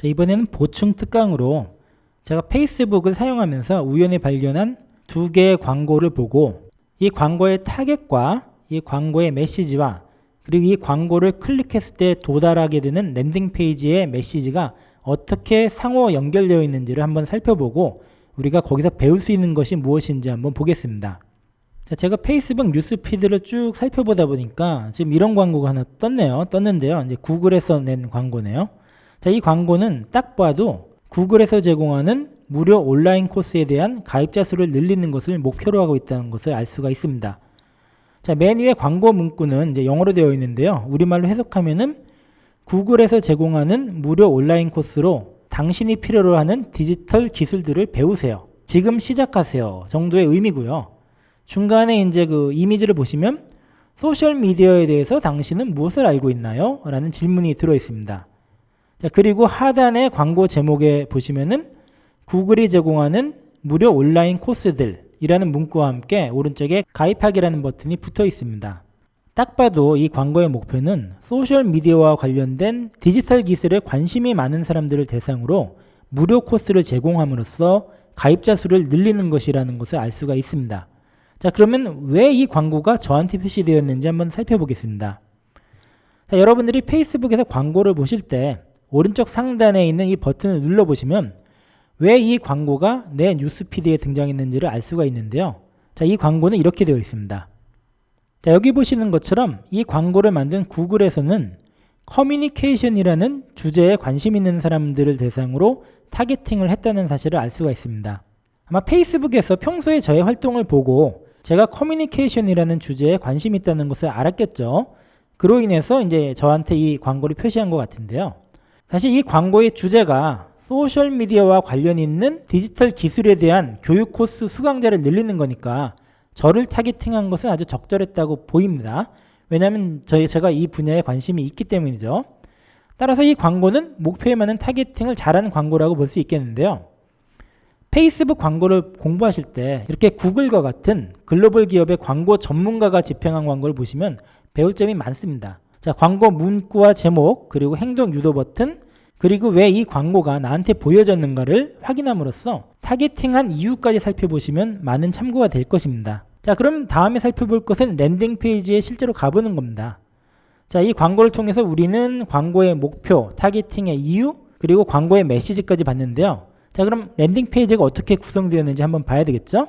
자, 이번에는 보충 특강으로 제가 페이스북을 사용하면서 우연히 발견한 두 개의 광고를 보고 이 광고의 타겟과 이 광고의 메시지와 그리고 이 광고를 클릭했을 때 도달하게 되는 랜딩 페이지의 메시지가 어떻게 상호 연결되어 있는지를 한번 살펴보고 우리가 거기서 배울 수 있는 것이 무엇인지 한번 보겠습니다. 자, 제가 페이스북 뉴스 피드를 쭉 살펴보다 보니까 지금 이런 광고가 하나 떴네요. 떴는데요. 이제 구글에서 낸 광고네요. 자, 이 광고는 딱 봐도 구글에서 제공하는 무료 온라인 코스에 대한 가입자 수를 늘리는 것을 목표로 하고 있다는 것을 알 수가 있습니다. 자, 맨 위에 광고 문구는 이제 영어로 되어 있는데요. 우리말로 해석하면은 구글에서 제공하는 무료 온라인 코스로 당신이 필요로 하는 디지털 기술들을 배우세요. 지금 시작하세요. 정도의 의미고요. 중간에 이제 그 이미지를 보시면 소셜 미디어에 대해서 당신은 무엇을 알고 있나요? 라는 질문이 들어 있습니다. 자, 그리고 하단의 광고 제목에 보시면은 구글이 제공하는 무료 온라인 코스들이라는 문구와 함께 오른쪽에 가입하기라는 버튼이 붙어 있습니다. 딱 봐도 이 광고의 목표는 소셜 미디어와 관련된 디지털 기술에 관심이 많은 사람들을 대상으로 무료 코스를 제공함으로써 가입자 수를 늘리는 것이라는 것을 알 수가 있습니다. 자, 그러면 왜 이 광고가 저한테 표시되었는지 한번 살펴보겠습니다. 자, 여러분들이 페이스북에서 광고를 보실 때 오른쪽 상단에 있는 이 버튼을 눌러보시면 왜 이 광고가 내 뉴스피드에 등장했는지를 알 수가 있는데요. 자, 이 광고는 이렇게 되어 있습니다. 자, 여기 보시는 것처럼 이 광고를 만든 구글에서는 커뮤니케이션이라는 주제에 관심 있는 사람들을 대상으로 타겟팅을 했다는 사실을 알 수가 있습니다. 아마 페이스북에서 평소에 저의 활동을 보고 제가 커뮤니케이션이라는 주제에 관심 있다는 것을 알았겠죠. 그로 인해서 이제 저한테 이 광고를 표시한 것 같은데요. 사실 이 광고의 주제가 소셜 미디어와 관련 있는 디지털 기술에 대한 교육 코스 수강자를 늘리는 거니까 저를 타겟팅한 것은 아주 적절했다고 보입니다. 왜냐하면 저희 제가 이 분야에 관심이 있기 때문이죠. 따라서 이 광고는 목표에 맞는 타겟팅을 잘하는 광고라고 볼 수 있겠는데요. 페이스북 광고를 공부하실 때 이렇게 구글과 같은 글로벌 기업의 광고 전문가가 집행한 광고를 보시면 배울 점이 많습니다. 자, 광고 문구와 제목, 그리고 행동 유도 버튼, 그리고 왜 이 광고가 나한테 보여졌는가를 확인함으로써 타겟팅한 이유까지 살펴보시면 많은 참고가 될 것입니다. 자, 그럼 다음에 살펴볼 것은 랜딩 페이지에 실제로 가보는 겁니다. 자, 이 광고를 통해서 우리는 광고의 목표, 타겟팅의 이유, 그리고 광고의 메시지까지 봤는데요. 자, 그럼 랜딩 페이지가 어떻게 구성되었는지 한번 봐야 되겠죠?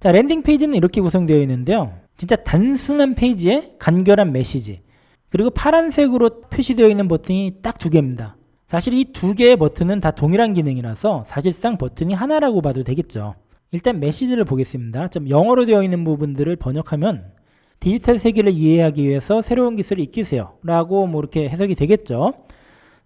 자, 랜딩 페이지는 이렇게 구성되어 있는데요. 진짜 단순한 페이지에 간결한 메시지, 그리고 파란색으로 표시되어 있는 버튼이 딱 두 개입니다. 사실 이 두 개의 버튼은 다 동일한 기능이라서 사실상 버튼이 하나라고 봐도 되겠죠. 일단 메시지를 보겠습니다. 좀 영어로 되어 있는 부분들을 번역하면 디지털 세계를 이해하기 위해서 새로운 기술을 익히세요. 라고 뭐 이렇게 해석이 되겠죠.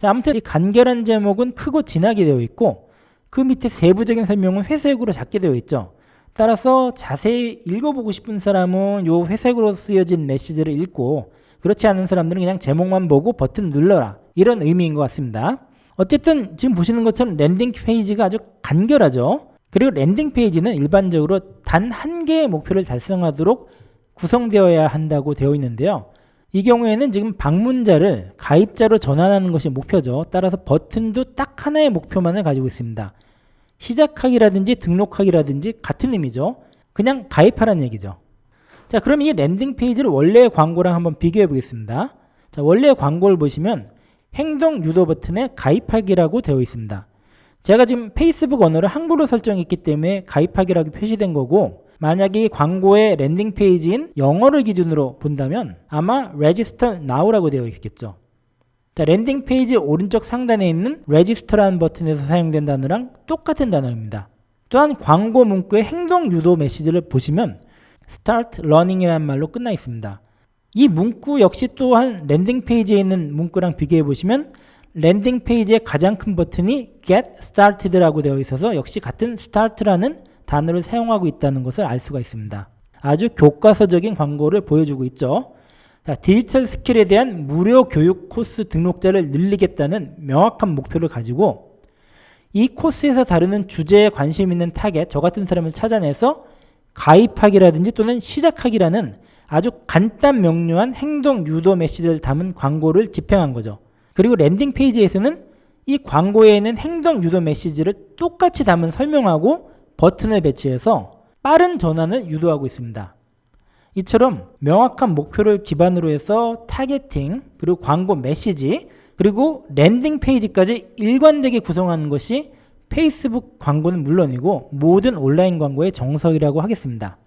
자, 아무튼 이 간결한 제목은 크고 진하게 되어 있고 그 밑에 세부적인 설명은 회색으로 작게 되어 있죠. 따라서 자세히 읽어보고 싶은 사람은 요 회색으로 쓰여진 메시지를 읽고 그렇지 않은 사람들은 그냥 제목만 보고 버튼 눌러라. 이런 의미인 것 같습니다. 어쨌든 지금 보시는 것처럼 랜딩 페이지가 아주 간결하죠. 그리고 랜딩 페이지는 일반적으로 단 한 개의 목표를 달성하도록 구성되어야 한다고 되어 있는데요. 이 경우에는 지금 방문자를 가입자로 전환하는 것이 목표죠. 따라서 버튼도 딱 하나의 목표만을 가지고 있습니다. 시작하기라든지 등록하기라든지 같은 의미죠. 그냥 가입하라는 얘기죠. 자, 그럼 이 랜딩 페이지를 원래의 광고랑 한번 비교해 보겠습니다. 자, 원래의 광고를 보시면 행동 유도 버튼에 가입하기라고 되어 있습니다. 제가 지금 페이스북 언어를 한글로 설정했기 때문에 가입하기라고 표시된 거고 만약에 이 광고의 랜딩 페이지인 영어를 기준으로 본다면 아마 register now라고 되어 있겠죠. 자, 랜딩 페이지 오른쪽 상단에 있는 register라는 버튼에서 사용된 단어랑 똑같은 단어입니다. 또한 광고 문구의 행동 유도 메시지를 보시면 start learning이라는 말로 끝나 있습니다. 이 문구 역시 또한 랜딩 페이지에 있는 문구랑 비교해 보시면 랜딩 페이지의 가장 큰 버튼이 get started라고 되어 있어서 역시 같은 start라는 단어를 사용하고 있다는 것을 알 수가 있습니다. 아주 교과서적인 광고를 보여주고 있죠. 자, 디지털 스킬에 대한 무료 교육 코스 등록자를 늘리겠다는 명확한 목표를 가지고 이 코스에서 다루는 주제에 관심 있는 타겟, 저 같은 사람을 찾아내서 가입하기라든지 또는 시작하기라는 아주 간단 명료한 행동 유도 메시지를 담은 광고를 집행한 거죠. 그리고 랜딩 페이지에서는 이 광고에 있는 행동 유도 메시지를 똑같이 담은 설명하고 버튼을 배치해서 빠른 전환을 유도하고 있습니다. 이처럼 명확한 목표를 기반으로 해서 타겟팅, 그리고 광고 메시지, 그리고 랜딩 페이지까지 일관되게 구성하는 것이 페이스북 광고는 물론이고 모든 온라인 광고의 정석이라고 하겠습니다.